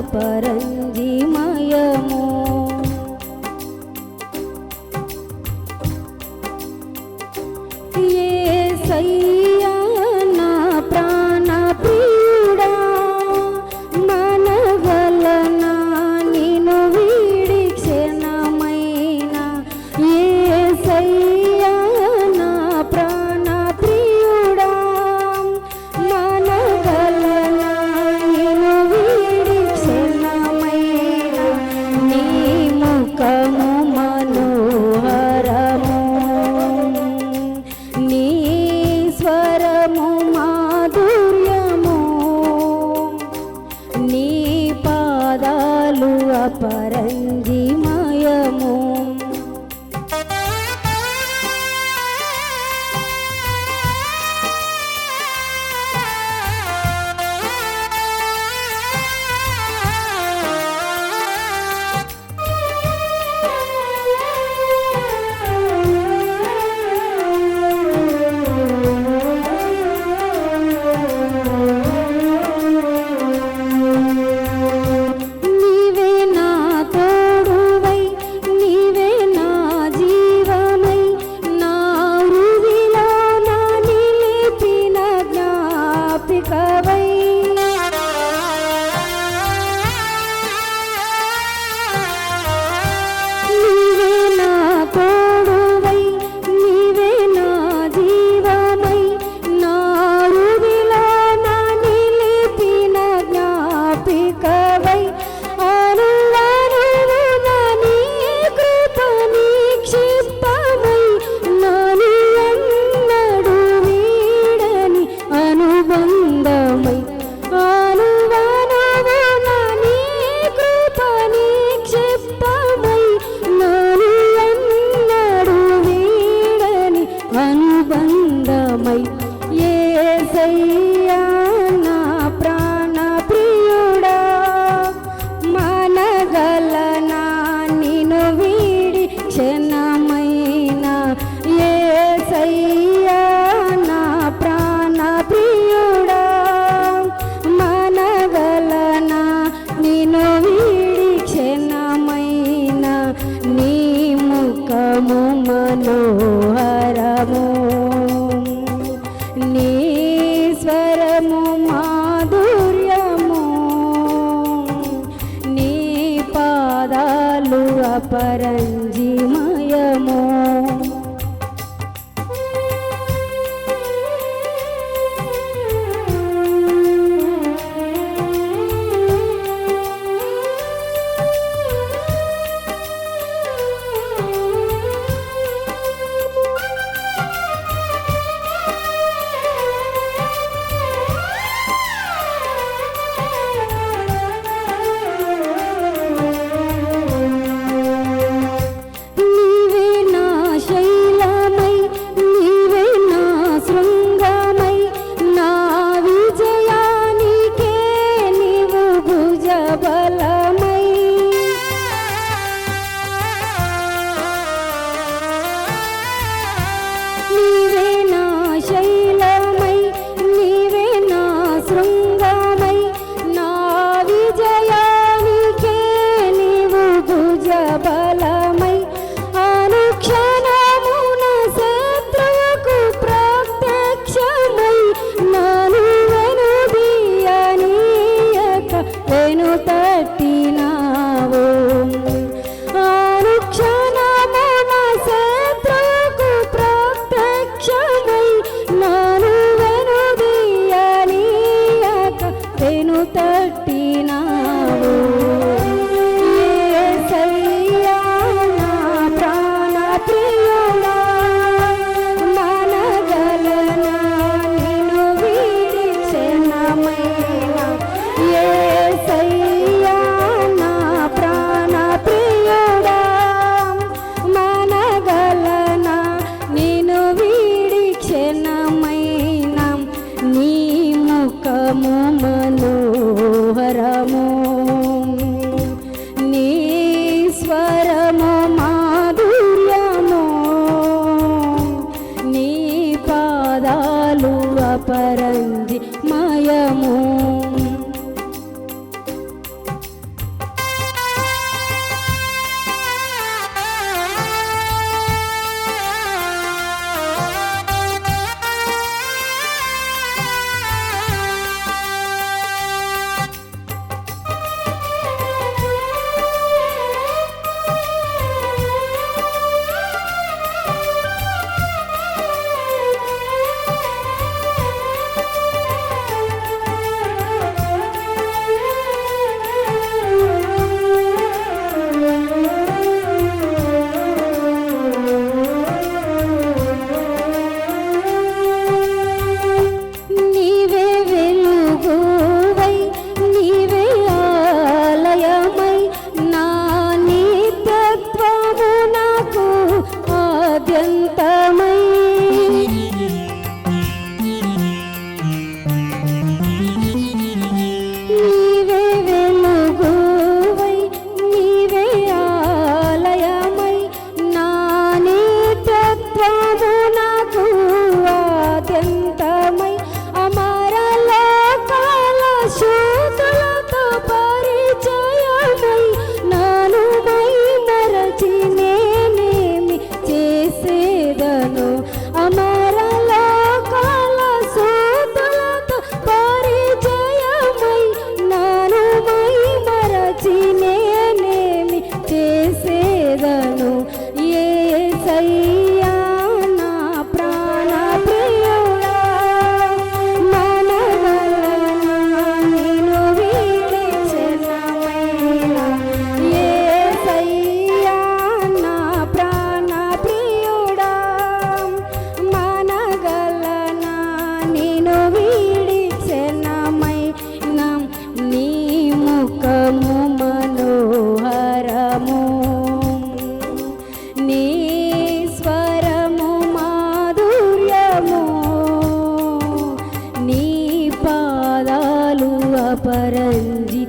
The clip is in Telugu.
Papa అపారంజీ మనోహరము. నీ స్వరము మాధుర్యము. నీ పాదాలు అపరంజిమయము. రూపము మనోహరము నీ స్వరము మాధుర్యము. నీ పాదాలు అపరంజి మయము பரஞ்சி